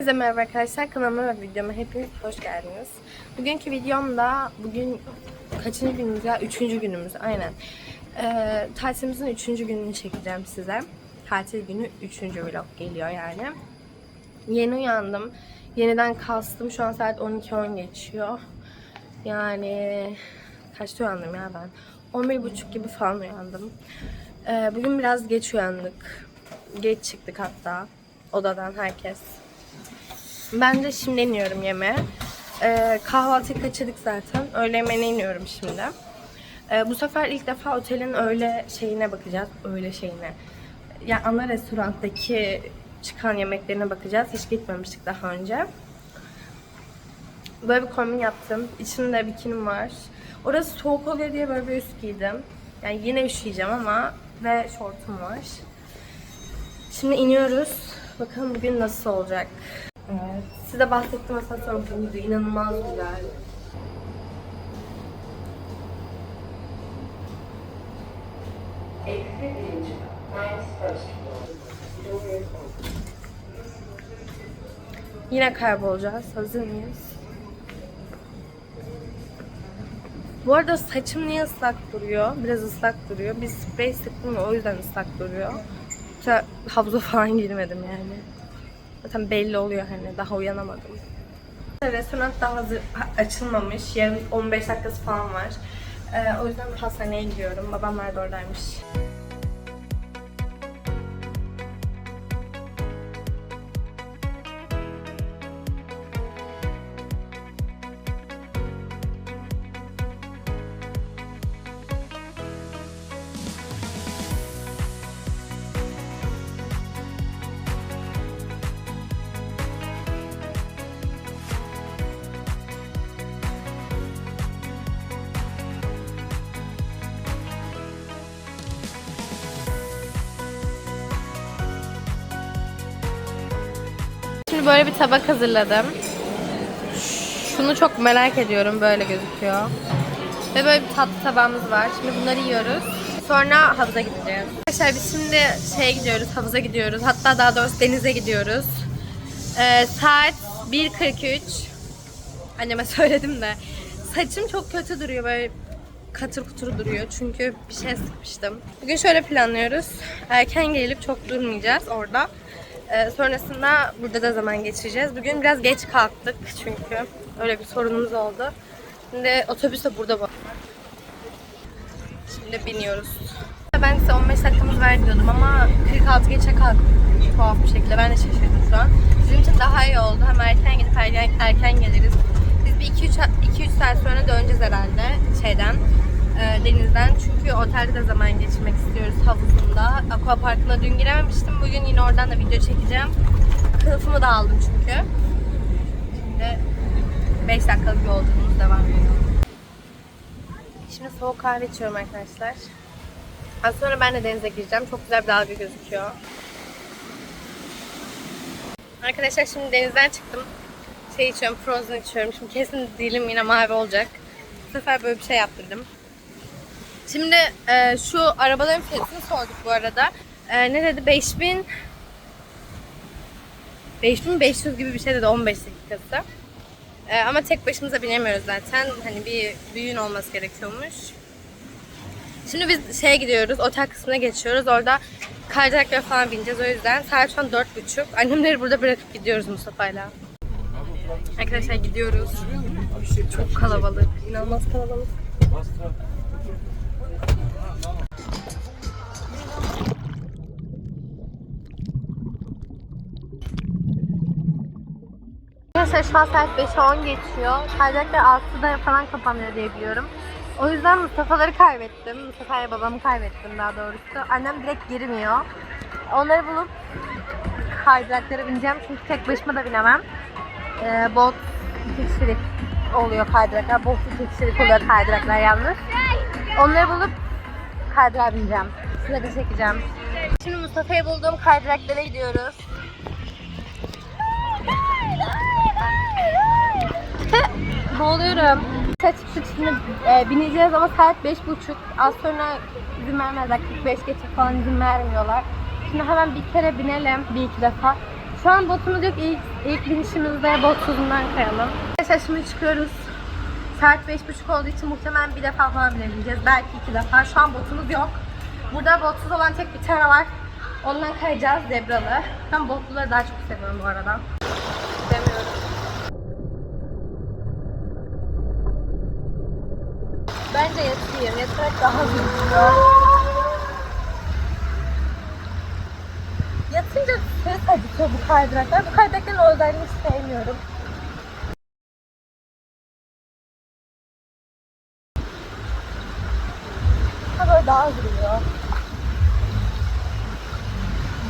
Herkese merhaba arkadaşlar kanalıma ve videoma hepiniz hoş geldiniz. Bugünkü videomda bugün kaçıncı günümüz ya? Üçüncü günümüz aynen. Ee, tatilimizin üçüncü gününü çekeceğim size. Tatil günü üçüncü vlog geliyor yani. Yeni uyandım. Yeniden kastım. Şu an saat 12.10 geçiyor. Yani kaçta uyandım ya ben? 11.30 gibi falan uyandım. Ee, bugün biraz geç uyandık. Geç çıktık hatta. Odadan herkes. Ben de şimdi iniyorum yemeğe. Ee, kahvaltıyı kaçırdık zaten. Öğle yemeğine iniyorum şimdi. Ee, bu sefer ilk defa otelin öğle şeyine bakacağız. Öğle şeyine. Yani ana restoranttaki çıkan yemeklerine bakacağız. Hiç gitmemiştik daha önce. Böyle bir kombin yaptım. İçimde bikinim var. Orası soğuk oluyor diye böyle bir üst giydim. Yani yine üşüyeceğim ama ve şortum var. Şimdi iniyoruz. Bakalım bugün nasıl olacak. Size bahsettim asansör buydu. İnanılmaz güzel. Yine kaybolacağız. Hazır mıyız? Bu arada saçım niye ıslak duruyor? Biraz ıslak duruyor. Bir sprey sıktım o yüzden ıslak duruyor. Havuza falan girmedim yani. Zaten belli oluyor hani daha uyanamadım. Restoran daha hazır açılmamış. Yarın 15 dakikası falan var. Ee, o yüzden hastaneye gidiyorum. Babamlar da oradaymış. Tabak hazırladım. Şunu çok merak ediyorum. Böyle gözüküyor. Ve böyle bir tatlı tabağımız var. Şimdi bunları yiyoruz. Sonra havuza gideceğiz. Arkadaşlar biz şimdi şeye gidiyoruz, havuza gidiyoruz. Hatta daha doğrusu denize gidiyoruz. Ee, saat 1.43. Anneme söyledim de. Saçım çok kötü duruyor böyle katır kutur duruyor çünkü bir şey sıkmıştım. Bugün şöyle planlıyoruz. Erken gelip çok durmayacağız orada. Ee, sonrasında burada da zaman geçireceğiz. Bugün biraz geç kalktık çünkü öyle bir sorunumuz oldu. Şimdi otobüs de burada bu. Şimdi biniyoruz. Ben size 15 dakikamız ver diyordum ama 46 geçe kalktık tuhaf bir şekilde. Ben de şaşırdım şu an. Bizim için daha iyi oldu. Hem erken gidip erken, erken geliriz. Biz bir 2-3 saat sonra döneceğiz herhalde şeyden e, denizden. Çünkü otelde de zaman geçirmek istiyoruz havuzunda. Aqua Parkı'na dün girememiştim. Bugün yine oradan da video çekeceğim. Kılıfımı da aldım çünkü. Şimdi 5 dakikalık yolculuğumuz devam ediyor. Şimdi soğuk kahve içiyorum arkadaşlar. Az sonra ben de denize gireceğim. Çok güzel bir dalga gözüküyor. Arkadaşlar şimdi denizden çıktım. Şey içiyorum, frozen içiyorum. Şimdi kesin dilim yine mavi olacak. Bu sefer böyle bir şey yaptırdım. Şimdi e, şu arabaların fiyatını sorduk bu arada. E, ne dedi? 5000 5500 gibi bir şey dedi 15 dakikası. E, ama tek başımıza binemiyoruz zaten. Hani bir büyüğün olması gerekiyormuş. Şimdi biz şeye gidiyoruz, otel kısmına geçiyoruz. Orada kaydıraklara falan bineceğiz o yüzden. Saat şu an 4.30. Annemleri burada bırakıp gidiyoruz Mustafa'yla. Arkadaşlar gidiyoruz. Çok kalabalık. İnanılmaz kalabalık. Arkadaşlar şu an saat 5'e 10 geçiyor. Kaydıraklar 6'da falan kapanıyor diye biliyorum. O yüzden Mustafa'ları kaybettim. Mustafa ile babamı kaybettim daha doğrusu. Annem direkt girmiyor. Onları bulup kaydıraklara bineceğim çünkü tek başıma da binemem. Ee, bot iki kişilik oluyor kaydıraklar. Bot iki kişilik oluyor kaydıraklar yalnız. Onları bulup kaydırağa bineceğim. Size de çekeceğim. Şimdi Mustafa'yı bulduğum kaydıraklara gidiyoruz. Boğuluyorum. Açık şimdi e, bineceğiz ama saat beş buçuk. Az sonra izin vermezler. 45 geçe falan izin vermiyorlar. Şimdi hemen bir kere binelim bir iki defa. Şu an botumuz yok. İlk, ilk binişimizde bot tuzundan kayalım. Arkadaşlar çıkıyoruz. Saat beş buçuk olduğu için muhtemelen bir defa falan binebileceğiz. Belki iki defa. Şu an botumuz yok. Burada botsuz olan tek bir tane var. Ondan kayacağız zebralı. Ben botluları daha çok seviyorum bu arada. Bence yatayım. Yatarak daha hızlı. Yatınca ses acıtıyor bu kaydıraklar. Bu kaydırakların özelliğini sevmiyorum. Ha böyle daha gidiyor.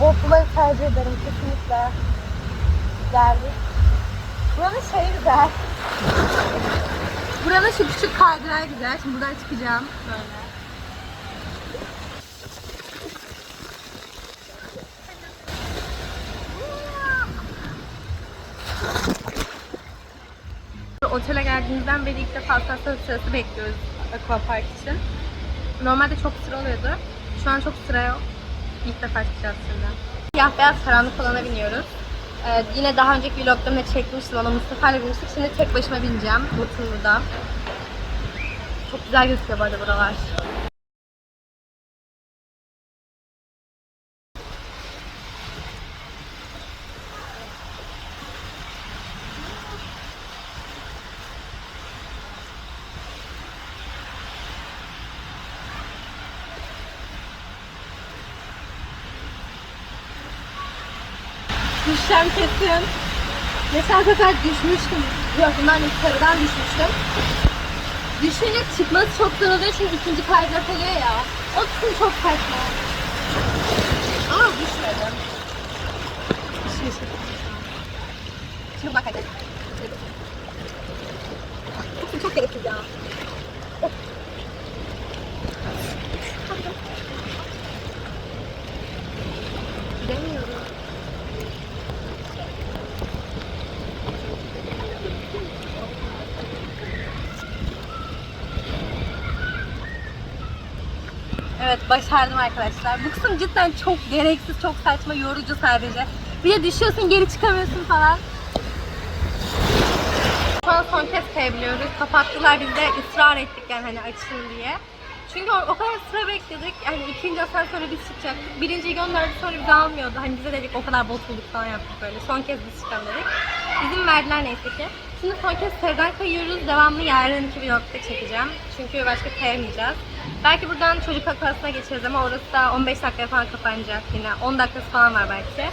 Botluları tercih ederim kesinlikle. Geldik. Buranın şeyi güzel. Buranın şu küçük kaydırağı güzel. Şimdi buradan çıkacağım. Böyle. Otele geldiğimizden beri ilk defa asansör sırası bekliyoruz Aquapark için. Normalde çok sıra oluyordu. Şu an çok sıra yok. İlk defa çıkacağız şimdi. Siyah beyaz karanlık olana biniyoruz. Ee, yine daha önceki vloglarımda çekmiştim ona Mustafa ile binmiştik. Şimdi tek başıma bineceğim. Botum burada. Çok güzel gözüküyor bu arada buralar. Kesin. Geçen sefer düşmüştüm. Yok bundan yukarıdan düşmüştüm. Düşünce çıkması çok zor oluyor çünkü ikinci kaydırak oluyor ya. O kısım çok saçma. Ama düşmedim. Şimdi bak hadi. Çok, gereksiz ya. Evet başardım arkadaşlar. Bu kısım cidden çok gereksiz, çok saçma, yorucu sadece. Bir de düşüyorsun geri çıkamıyorsun falan. An son kez kayabiliyoruz. Kapattılar biz de ısrar ettik yani hani açın diye. Çünkü o, kadar sıra bekledik. Yani ikinci asansöre biz çıkacaktık. Birinciyi gönderdi sonra bizi almıyordu. Hani bize dedik o kadar bot bulduk falan yaptık böyle. Son kez biz çıkalım dedik. İzin verdiler neyse ki. Şimdi kez sıradan kayıyoruz. Devamlı yarınki vlogda çekeceğim. Çünkü başka kayamayacağız. Belki buradan çocuk akvasına geçeriz ama orası da 15 dakikaya falan kapanacak yine. 10 dakikası falan var belki.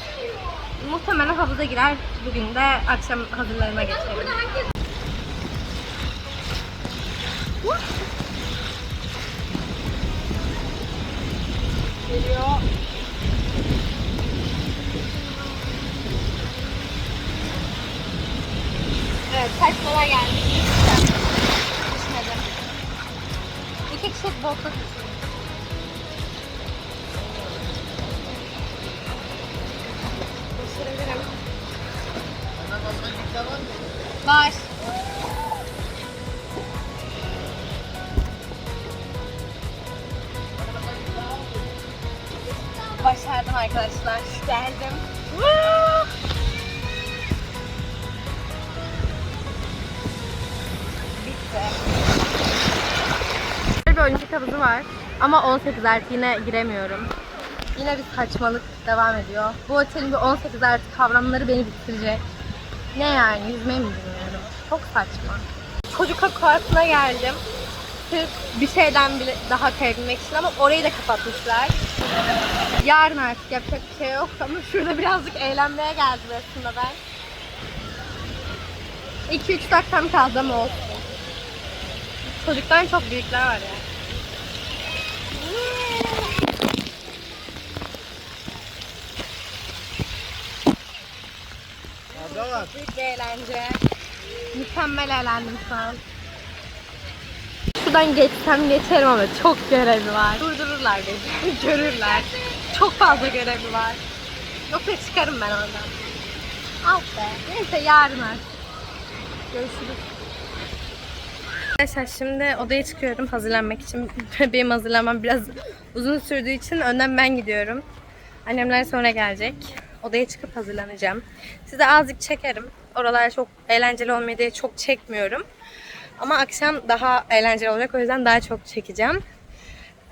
Muhtemelen havuza girer. Bugün de akşam hazırlarına geçelim. Geliyor. Evet, saçmalar geldi. Düşmedim. İki kişi botta Başarabilirim. Var. Ama 18 artı yine giremiyorum. Yine bir saçmalık devam ediyor. Bu otelin bir 18 artı kavramları beni bitirecek. Ne yani yüzmeyi mi bilmiyorum. Çok saçma. Çocuk aquasına geldim. Sırf bir şeyden bile daha kayabilmek için ama orayı da kapatmışlar. Yarın artık yapacak bir şey yok ama şurada birazcık eğlenmeye geldim aslında ben. 2-3 dakikam kaldı ama olsun. Çocuktan çok büyükler var ya. Büyük bir eğlence. Mükemmel eğlendim şu an. Şuradan geçsem geçerim ama çok görevi var. Durdururlar beni. Görürler. Çok fazla görevi var. Yoksa çıkarım ben oradan. Ah be. Neyse yarın artık. Görüşürüz. Arkadaşlar şimdi odaya çıkıyorum hazırlanmak için. Benim hazırlanmam biraz uzun sürdüğü için önden ben gidiyorum. Annemler sonra gelecek. odaya çıkıp hazırlanacağım. Size azıcık çekerim. Oralar çok eğlenceli olmuyor diye çok çekmiyorum. Ama akşam daha eğlenceli olacak. O yüzden daha çok çekeceğim.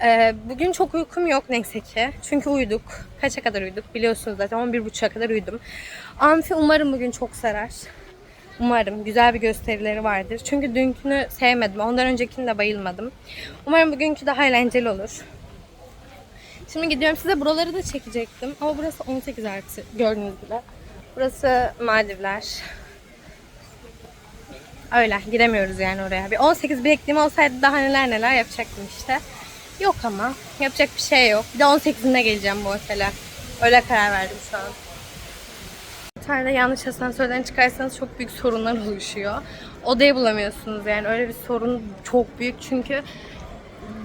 Ee, bugün çok uykum yok neyse ki. Çünkü uyuduk. Kaça kadar uyuduk biliyorsunuz zaten 11.30'a kadar uyudum. Amfi umarım bugün çok sarar. Umarım güzel bir gösterileri vardır. Çünkü dünkünü sevmedim. Ondan öncekini de bayılmadım. Umarım bugünkü daha eğlenceli olur. Şimdi gidiyorum size buraları da çekecektim. Ama burası 18 artı gördüğünüz gibi. Burası Maldivler. Öyle giremiyoruz yani oraya. Bir 18 bilekliğim olsaydı daha neler neler yapacaktım işte. Yok ama yapacak bir şey yok. Bir de 18'inde geleceğim bu otele. Öyle karar verdim şu an. Tane yanlış asansörden çıkarsanız çok büyük sorunlar oluşuyor. Odayı bulamıyorsunuz yani öyle bir sorun çok büyük çünkü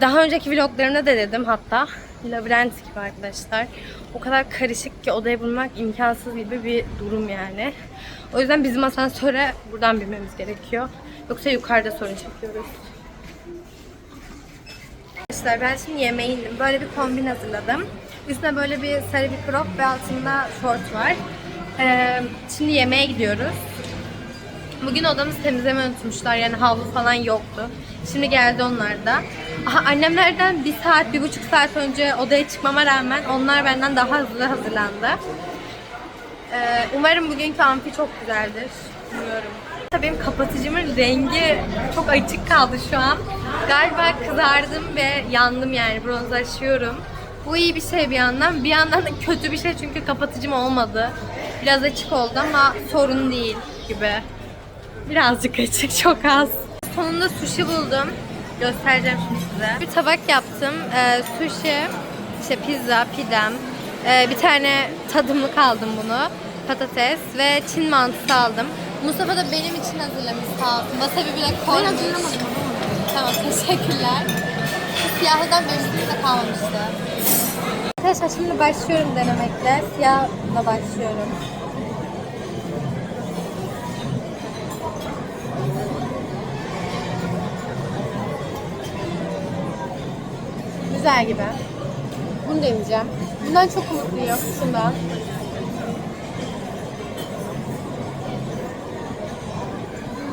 daha önceki vloglarımda da dedim hatta labirent gibi arkadaşlar. O kadar karışık ki odayı bulmak imkansız gibi bir durum yani. O yüzden bizim asansöre buradan binmemiz gerekiyor. Yoksa yukarıda sorun çekiyoruz. Arkadaşlar ben şimdi yemeğe indim. Böyle bir kombin hazırladım. Üstüne böyle bir sarı bir crop ve altında short var. Ee, şimdi yemeğe gidiyoruz. Bugün odamızı temizleme unutmuşlar. Yani havlu falan yoktu. Şimdi geldi onlar da. Aha, annemlerden bir saat, bir buçuk saat önce odaya çıkmama rağmen onlar benden daha hızlı hazırlandı. Ee, umarım bugünkü amfi çok güzeldir. Umuyorum. Benim kapatıcımın rengi çok açık kaldı şu an. Galiba kızardım ve yandım yani bronzlaşıyorum. Bu iyi bir şey bir yandan. Bir yandan da kötü bir şey çünkü kapatıcım olmadı. Biraz açık oldu ama sorun değil gibi. Birazcık açık, çok az. Sonunda sushi buldum. Göstereceğim şimdi size. Bir tabak yaptım. Ee, sushi, işte pizza, pidem. Ee, bir tane tadımlık aldım bunu. Patates ve Çin mantısı aldım. Mustafa da benim için hazırlamış sağ olsun. Wasabi bile koymuş. Tamam teşekkürler. Siyahlıdan benim üstümde kalmamıştı. Arkadaşlar şimdi başlıyorum denemekle. Siyahla başlıyorum. Güzel gibi. Bunu deneyeceğim. Bundan çok umutluyum. Şundan.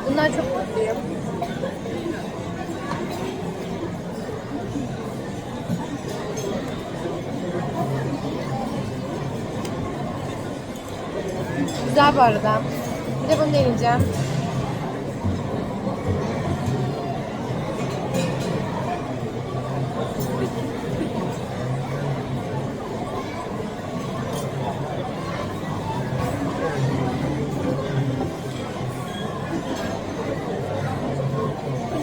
Bundan çok mutluyum. Güzel bu arada. Bir de bunu deneyeceğim.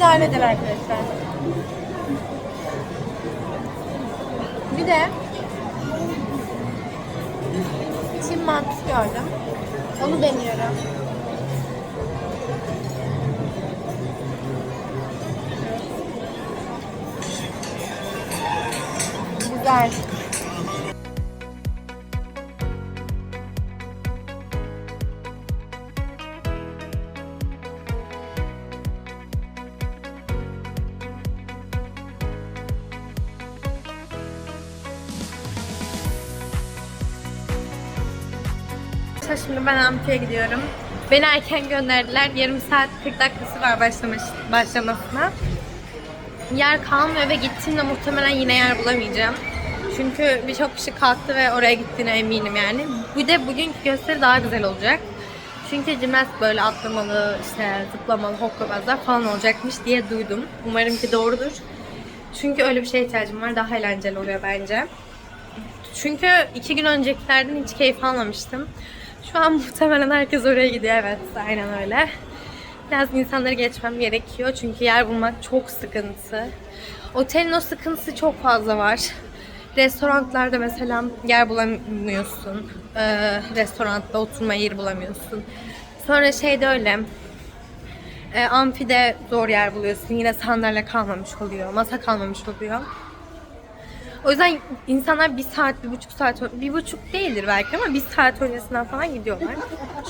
İdare eder arkadaşlar. Bir de Çin mantısı gördüm. Onu deniyorum. Güzel. Arkadaşlar şimdi ben Amfi'ye gidiyorum. Beni erken gönderdiler. Yarım saat 40 dakikası var başlamış, başlamasına. Yer kalmıyor ve gittiğimde muhtemelen yine yer bulamayacağım. Çünkü birçok kişi kalktı ve oraya gittiğine eminim yani. Bir de bugünkü gösteri daha güzel olacak. Çünkü jimnastik böyle atlamalı, işte zıplamalı, hokkabazlar falan olacakmış diye duydum. Umarım ki doğrudur. Çünkü öyle bir şeye ihtiyacım var. Daha eğlenceli oluyor bence. Çünkü iki gün öncekilerden hiç keyif almamıştım. Şu an muhtemelen herkes oraya gidiyor. Evet, aynen öyle. Biraz insanları geçmem gerekiyor. Çünkü yer bulmak çok sıkıntı. Otelin o sıkıntısı çok fazla var. Restoranlarda mesela yer bulamıyorsun. Ee, restoranda oturma yeri bulamıyorsun. Sonra şeyde öyle. E, amfide zor yer buluyorsun. Yine sandalye kalmamış oluyor. Masa kalmamış oluyor. O yüzden insanlar bir saat, bir buçuk saat, bir buçuk değildir belki ama bir saat öncesinden falan gidiyorlar.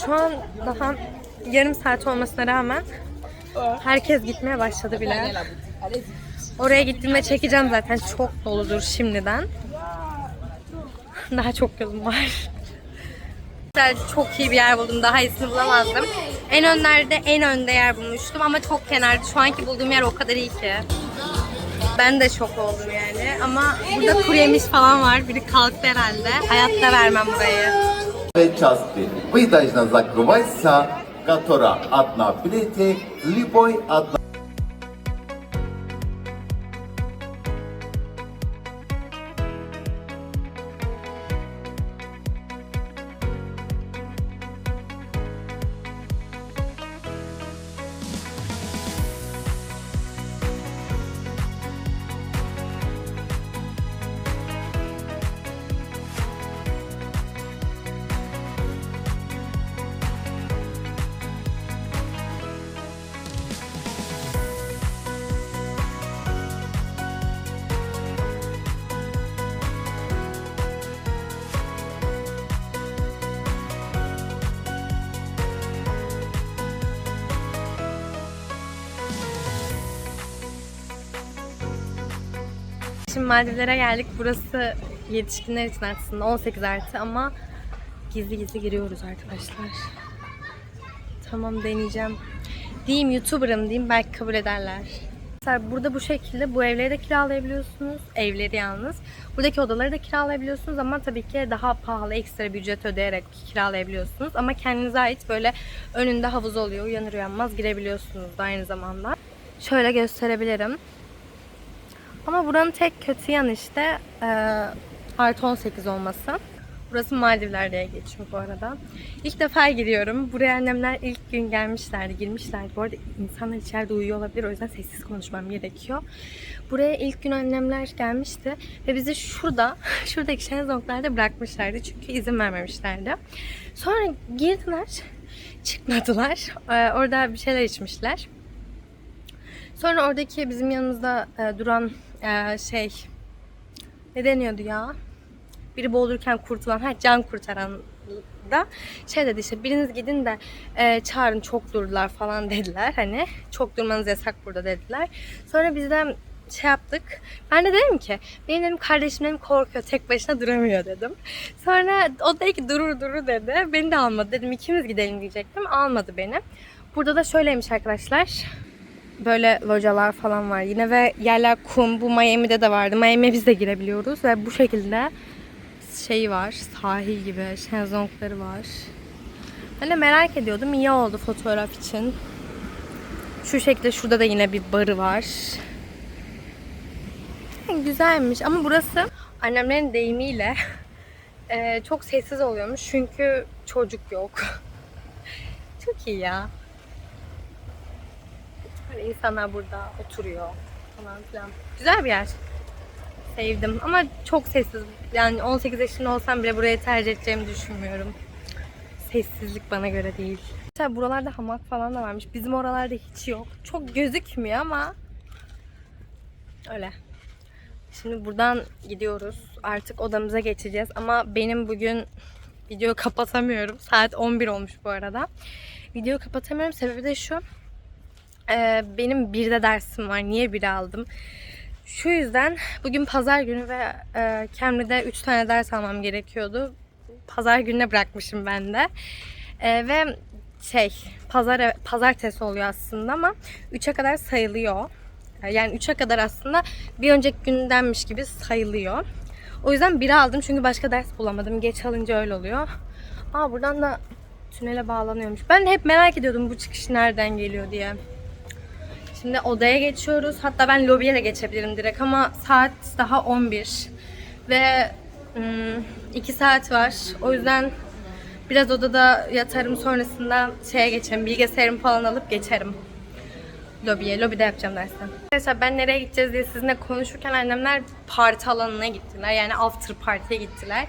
Şu an daha yarım saat olmasına rağmen herkes gitmeye başladı bile. Oraya gittiğimde çekeceğim zaten çok doludur şimdiden. Daha çok yolum var. Çok iyi bir yer buldum. Daha iyisini bulamazdım. En önlerde en önde yer bulmuştum ama çok kenarda. Şu anki bulduğum yer o kadar iyi ki. Ben de şok oldum yani. Ama burada kuru yemiş falan var. Biri kalktı herhalde. Hayatta vermem burayı. Ve части. Видажна закривайся, котора одна плети, любой одна Şimdi Maldivlere geldik. Burası yetişkinler için aslında 18 artı ama gizli gizli giriyoruz arkadaşlar. Tamam deneyeceğim. Diyeyim YouTuber'ım diyeyim belki kabul ederler. Arkadaşlar burada bu şekilde bu evleri de kiralayabiliyorsunuz. Evleri yalnız. Buradaki odaları da kiralayabiliyorsunuz ama tabii ki daha pahalı ekstra bir ücret ödeyerek kiralayabiliyorsunuz. Ama kendinize ait böyle önünde havuz oluyor. Uyanır uyanmaz girebiliyorsunuz da aynı zamanda. Şöyle gösterebilirim. Ama buranın tek kötü yanı işte e, artı 18 olması. Burası Maldivler diye geçiyor bu arada. İlk defa giriyorum. Buraya annemler ilk gün gelmişlerdi, girmişlerdi. Bu arada insanlar içeride uyuyor olabilir. O yüzden sessiz konuşmam gerekiyor. Buraya ilk gün annemler gelmişti. Ve bizi şurada, şuradaki şezlonglarda bırakmışlardı. Çünkü izin vermemişlerdi. Sonra girdiler, çıkmadılar. E, orada bir şeyler içmişler. Sonra oradaki bizim yanımızda e, duran e, şey ne deniyordu ya? Biri boğulurken kurtulan, ha can kurtaran da şey dedi işte biriniz gidin de e, çağırın çok durdular falan dediler. Hani çok durmanız yasak burada dediler. Sonra biz de şey yaptık. Ben de dedim ki benim dedim kardeşim dedim korkuyor tek başına duramıyor dedim. Sonra o dedi ki durur durur dedi. Beni de almadı. Dedim ikimiz gidelim diyecektim. Almadı beni. Burada da şöyleymiş arkadaşlar böyle localar falan var yine ve yerler kum. Bu Miami'de de vardı. Miami'ye biz de girebiliyoruz ve bu şekilde şey var. Sahil gibi şezlongları var. Ben de merak ediyordum. İyi oldu fotoğraf için. Şu şekilde şurada da yine bir barı var. Güzelmiş ama burası annemlerin deyimiyle e, çok sessiz oluyormuş çünkü çocuk yok. çok iyi ya. Böyle insanlar burada oturuyor falan filan. Güzel bir yer. Sevdim ama çok sessiz. Yani 18 yaşında olsam bile burayı tercih edeceğimi düşünmüyorum. Sessizlik bana göre değil. Mesela buralarda hamak falan da varmış. Bizim oralarda hiç yok. Çok gözükmüyor ama öyle. Şimdi buradan gidiyoruz. Artık odamıza geçeceğiz. Ama benim bugün videoyu kapatamıyorum. Saat 11 olmuş bu arada. Videoyu kapatamıyorum. Sebebi de şu. Ee, benim bir de dersim var. Niye bir aldım? Şu yüzden bugün pazar günü ve e, Cambly'de 3 tane ders almam gerekiyordu. Pazar gününe bırakmışım ben de. Ee, ve şey pazar pazartesi oluyor aslında ama 3'e kadar sayılıyor. Yani 3'e kadar aslında bir önceki gündenmiş gibi sayılıyor. O yüzden biri aldım çünkü başka ders bulamadım. Geç alınca öyle oluyor. Aa buradan da tünele bağlanıyormuş. Ben hep merak ediyordum bu çıkış nereden geliyor diye. Şimdi odaya geçiyoruz. Hatta ben lobiye de geçebilirim direkt ama saat daha 11. Ve 2 saat var. O yüzden biraz odada yatarım sonrasında şeye geçerim. Bilgisayarımı falan alıp geçerim. Lobiye. Lobide yapacağım dersten. Arkadaşlar ben nereye gideceğiz diye sizinle konuşurken annemler parti alanına gittiler. Yani after party'ye gittiler.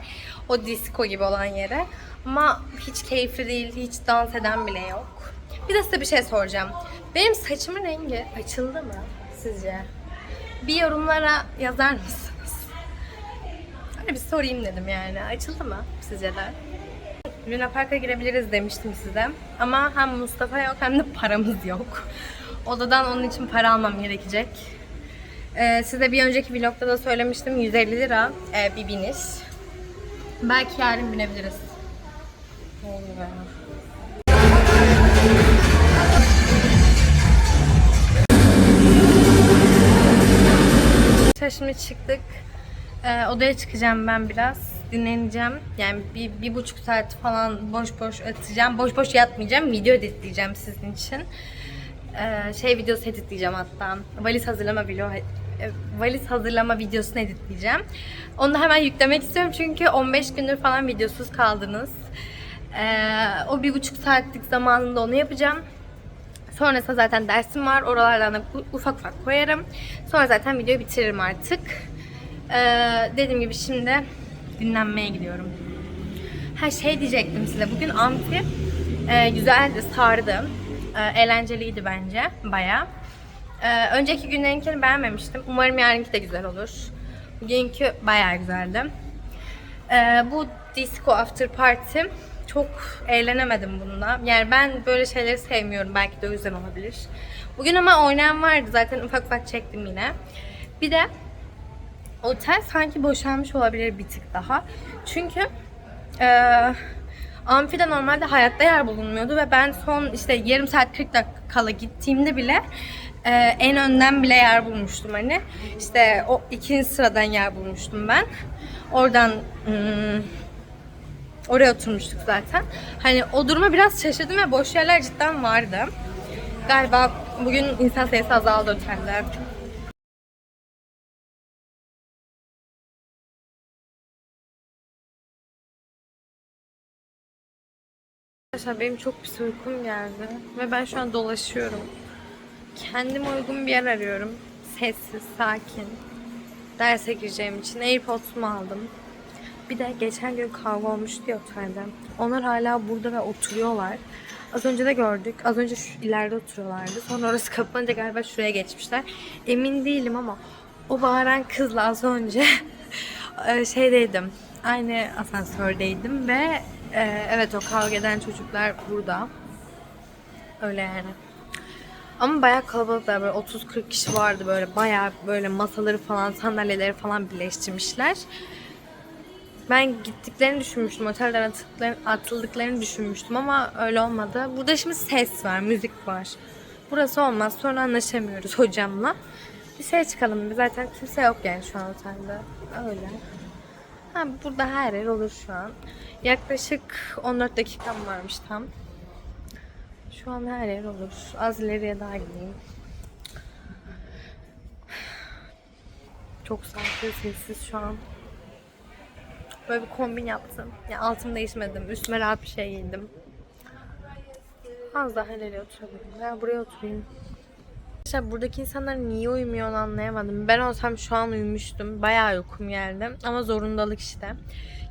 O disco gibi olan yere. Ama hiç keyifli değil. Hiç dans eden bile yok. Bir de size bir şey soracağım. Benim saçımın rengi açıldı mı sizce? Bir yorumlara yazar mısınız? Öyle bir sorayım dedim yani. Açıldı mı sizce de? Luna Park'a girebiliriz demiştim size. Ama hem Mustafa yok hem de paramız yok. Odadan onun için para almam gerekecek. Ee, size bir önceki vlogda da söylemiştim 150 lira e, bir biniş. Belki yarın binebiliriz. Ne oluyor Arkadaşlar Şimdi çıktık. Ee, odaya çıkacağım ben biraz. Dinleneceğim. Yani bir, bir buçuk saat falan boş boş atacağım. Boş boş yatmayacağım. Video editleyeceğim sizin için. Ee, şey videosu editleyeceğim hatta. Valiz hazırlama video e, valiz hazırlama videosunu editleyeceğim. Onu da hemen yüklemek istiyorum çünkü 15 gündür falan videosuz kaldınız. Ee, o bir buçuk saatlik zamanında onu yapacağım. Sonrasında zaten dersim var. Oralardan da ufak ufak koyarım. Sonra zaten videoyu bitiririm artık. Ee, dediğim gibi şimdi dinlenmeye gidiyorum. Ha şey diyecektim size. Bugün amfi e, güzeldi, sardı. E, eğlenceliydi bence. Baya. E, önceki günlerinkini beğenmemiştim. Umarım yarınki de güzel olur. Bugünkü baya güzeldi. Ee, bu disco after party çok eğlenemedim bununla. Yani ben böyle şeyleri sevmiyorum. Belki de o yüzden olabilir. Bugün ama oynayan vardı. Zaten ufak ufak çektim yine. Bir de otel sanki boşalmış olabilir bir tık daha. Çünkü eee amfide normalde hayatta yer bulunmuyordu ve ben son işte yarım saat 40 dakika gittiğimde bile eee, en önden bile yer bulmuştum hani. İşte o ikinci sıradan yer bulmuştum ben. Oradan ım, oraya oturmuştuk zaten. Hani o duruma biraz şaşırdım ve boş yerler cidden vardı. Galiba bugün insan sayısı azaldı otelde. Arkadaşlar benim çok pis uykum geldi ve ben şu an dolaşıyorum. Kendime uygun bir yer arıyorum. Sessiz, sakin. Derse gireceğim için AirPods'umu aldım. Bir de geçen gün kavga olmuştu ya otelde. Onlar hala burada ve oturuyorlar. Az önce de gördük. Az önce şu ileride oturuyorlardı. Sonra orası kapanınca galiba şuraya geçmişler. Emin değilim ama o bağıran kızla az önce e, şeydeydim. Aynı asansördeydim ve e, evet o kavga eden çocuklar burada. Öyle yani. Ama bayağı kalabalıklar böyle 30-40 kişi vardı böyle bayağı böyle masaları falan sandalyeleri falan birleştirmişler. Ben gittiklerini düşünmüştüm. Otelden atıldıklarını, düşünmüştüm ama öyle olmadı. Burada şimdi ses var, müzik var. Burası olmaz. Sonra anlaşamıyoruz hocamla. Dışarı çıkalım. bir. Zaten kimse yok yani şu an otelde. Öyle. Ha, burada her yer olur şu an. Yaklaşık 14 dakikam varmış tam. Şu an her yer olur. Az ileriye daha gideyim. Çok sakin, sessiz şu an. Böyle bir kombin yaptım. Yani altımı değişmedim. Üstüme rahat bir şey giydim. Az daha nereye oturabilirim? Ya buraya oturayım. Arkadaşlar buradaki insanlar niye uyumuyor onu anlayamadım. Ben olsam şu an uyumuştum. Bayağı uykum geldi. Ama zorundalık işte.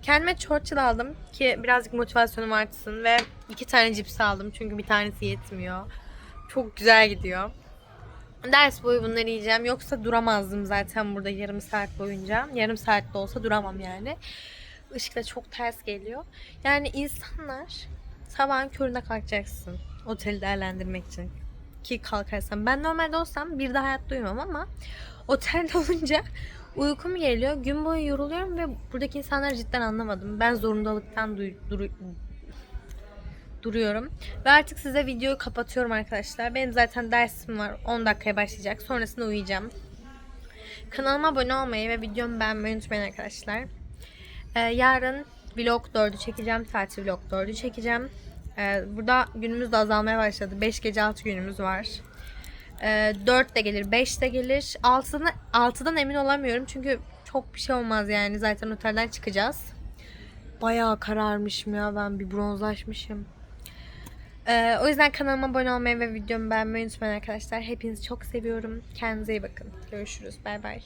Kendime Churchill aldım ki birazcık motivasyonum artsın ve iki tane cips aldım çünkü bir tanesi yetmiyor. Çok güzel gidiyor. Ders boyu bunları yiyeceğim. Yoksa duramazdım zaten burada yarım saat boyunca. Yarım saatte olsa duramam yani. Işık da çok ters geliyor. Yani insanlar sabahın köründe kalkacaksın. Oteli değerlendirmek için. Ki kalkarsam. Ben normalde olsam bir de hayatta uyumam ama otelde olunca uykum geliyor. Gün boyu yoruluyorum ve buradaki insanları cidden anlamadım. Ben zorundalıktan duru- duruyorum. Ve artık size videoyu kapatıyorum arkadaşlar. Benim zaten dersim var. 10 dakikaya başlayacak. Sonrasında uyuyacağım. Kanalıma abone olmayı ve videomu beğenmeyi unutmayın arkadaşlar. Ee, yarın vlog 4'ü çekeceğim. Tatil vlog 4'ü çekeceğim. Ee, burada günümüz de azalmaya başladı. 5 gece 6 günümüz var. Ee, 4 de gelir, 5 de gelir. 6'dan, 6'dan emin olamıyorum. Çünkü çok bir şey olmaz yani. Zaten otelden çıkacağız. Bayağı kararmışım ya. Ben bir bronzlaşmışım. Ee, o yüzden kanalıma abone olmayı ve videomu beğenmeyi unutmayın arkadaşlar. Hepinizi çok seviyorum. Kendinize iyi bakın. Görüşürüz. Bay bay.